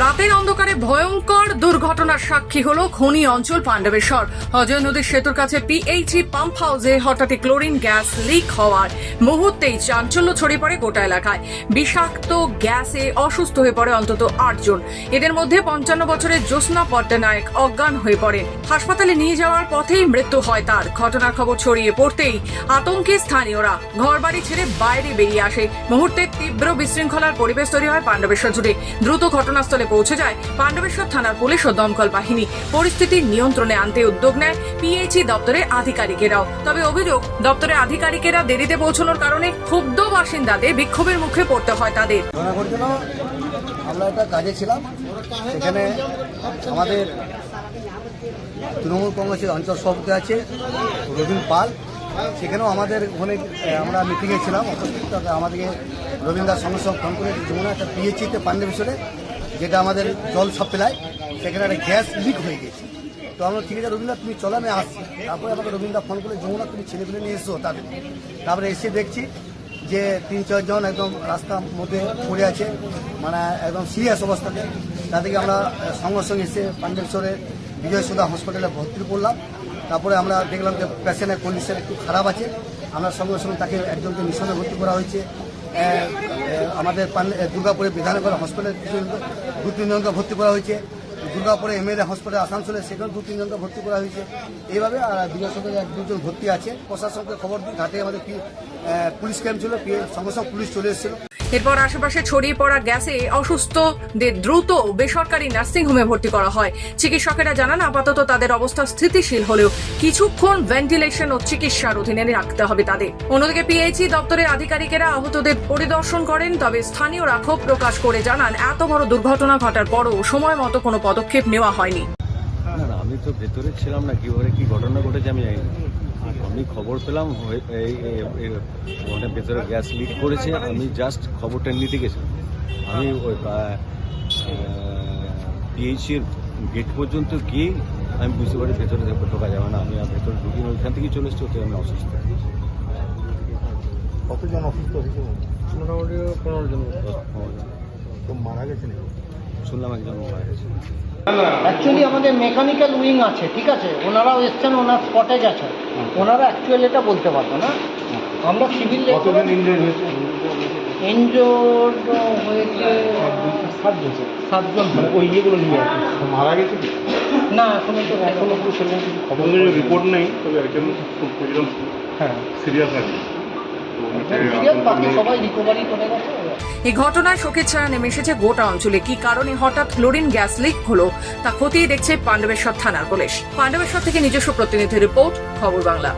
রাতের অন্ধকারে ভয়ঙ্কর দুর্ঘটনার সাক্ষী হলো খনি অঞ্চল পাণ্ডবেশ্বর। অজয় নদীর সেতুর কাছে পিএইচই পাম্প হাউসে হঠাৎই ক্লোরিন গ্যাস লিক হওয়ার মুহূর্তেই চাঞ্চল্য ছড়িয়ে পড়ে গোটা এলাকায়। বিষাক্ত গ্যাসে অসুস্থ হয়ে পড়ে অন্তত আটজন এদের মধ্যে পঞ্চান্ন বছরের জ্যোৎস্না পট্টনায়ক অজ্ঞান হয়ে পড়েন। হাসপাতালে নিয়ে যাওয়ার পথেই মৃত্যু হয় তার। ঘটনার খবর ছড়িয়ে পড়তেই আতঙ্কে স্থানীয়রা ঘরবাড়ি ছেড়ে বাইরে বেরিয়ে আসে। মুহূর্তে তীব্র বিশৃঙ্খলার পরিবেশ তৈরি হয় পাণ্ডবেশ্বর জুড়ে। দ্রুত ঘটনাস্থলে পৌঁছে যায় পাণ্ডবেশ্বর থানার পুলিশ ও দমকল বাহিনী। পরিস্থিতি নিয়ন্ত্রণে আনতে উদ্যোগ নেয় পিএইচই দপ্তরের আধিকারিকেরাও। তবে অভিযোগ, দপ্তরের আধিকারিকেরা দেরিতে পৌঁছানোর কারণে ক্ষুব্ধ বাসিন্দাদের বিক্ষোভের মুখে পড়তে হয় তাদের। আমরা একটা কাজে ছিলাম, সেখানে আমাদের তৃণমূল কংগ্রেসের অঞ্চল সভাপতি আছে, রবীন পাল। সেখানেও আমাদের ওখানে আমরা মিটিংয়ে ছিলাম আমাদেরকে রবীন্দ্র দাস সঙ্গে সঙ্গে ফোন করে যেমন একটা পিএইচিতে পাণ্ডবেশ্বরে যেটা আমাদের জল সাপ্লাই, সেখানে একটা গ্যাস লিক হয়ে গেছে। তো আমরা ঠিক আছে রবীন্দ্র তুমি চলো, আমি আসছি। তারপরে আমাকে রবীন্দ্র ফোন করে যমুনা, তুমি ছেলেগুলো নিয়ে এসো তাদের তারপরে এসে দেখছি যে তিন চারজন একদম রাস্তার মধ্যে পড়ে আছে মানে একদম সিরিয়াস অবস্থাতে। তাদেরকে আমরা সঙ্গে সঙ্গে এসে পাণ্ডবেশ্বরে বিজয় সুধা হসপিটালে ভর্তি করলাম। তারপরে আমরা দেখলাম যে পেশেন্টের কন্ডিশন একটু খারাপ আছে। আমরা সঙ্গে সঙ্গে তাকে একজনকে মিশনে ভর্তি করা হয়েছে। আমাদের দুর্গাপুরে বিধাননগর হসপিটালে দু, তিনজনকে ভর্তি করা হয়েছে। দুর্গাপুরে এমএলএ হসপিটাল আসানসোলে সেখানে দু, তিনজনকে ভর্তি করা হয়েছে। এইভাবে আর সঙ্গে এক, দুজন ভর্তি আছে। প্রশাসনকে খবর দিই ঘাটে আমাদের পুলিশ ক্যাম্প ছিল সঙ্গে সঙ্গে পুলিশ চলে এসেছিল। এরপর আশেপাশে ছড়িয়ে পড়া গ্যাসে অসুস্থদের দ্রুত বেসরকারি নার্সিংহোমে ভর্তি করা হয়। চিকিৎসকেরা জানান, আপাতত তাদের অবস্থা স্থিতিশীল হলেও কিছুক্ষণ ভেন্টিলেশন ও চিকিৎসার অধীনে রাখতে হবে তাদের। অন্যদিকে পিএইচই দপ্তরের আধিকারিকেরা আহতদের পরিদর্শন করেন, তবে স্থানীয়রা ক্ষোভ প্রকাশ করে জানান, এত বড় দুর্ঘটনা ঘটার পরও সময় মতো কোনো পদক্ষেপ নেওয়া হয়নি। আমি তো ভেতরে ছিলাম না কীভাবে কি ঘটনা ঘটেছে আমি জানি না। আমি খবর পেলাম হয়ে- এই- ভেতরে গ্যাস লিক করেছে আমি জাস্ট খবরটা নিতে গেছিলাম। আমি ওই পিএইচির গেট পর্যন্ত গিয়ে আমি বুঝতে পারি ভেতরে ঢোকা- যাবে না আমি আর ভেতরে ঢুকি না, ওইখান থেকেই চলে এসেছি ওতে আমি অসুস্থ। কতজন অসুস্থ হয়েছে? মোটামুটি পনেরো জন। মারা গেছে নাকি? শুনলাম একজন মারা গেছে। অ্যাকচুয়ালি আমাদের মেকানিক্যাল উইং আছে ঠিক আছে? ওনারাও এসছেন ওনার স্পটে গেছেন। ওনারা অ্যাকচুয়ালি এটা বলতে পারব না। আমরা সিভিল কতজন ইনজয় হয়েছে? এনজোর হয়েছে সাতজন। সাতজন। মানে ওই ইয়েগুলো নিয়ে মারা গেছে কি? না এখনও তো এখনও সেরকম কিছু খবর রিপোর্ট নেই তবে একজন হ্যাঁ সিরিয়াস আছে। এই ঘটনায় শোকের ছায়া নেমে এসেছে গোটা অঞ্চলে। কি কারণে হঠাৎ ক্লোরিন গ্যাস লিক হলো, তা খতিয়ে দেখছে পাণ্ডবেশ্বর থানার পুলিশ। পাণ্ডবেশ্বর থেকে নিজস্ব প্রতিনিধি রিপোর্ট, খবর বাংলা।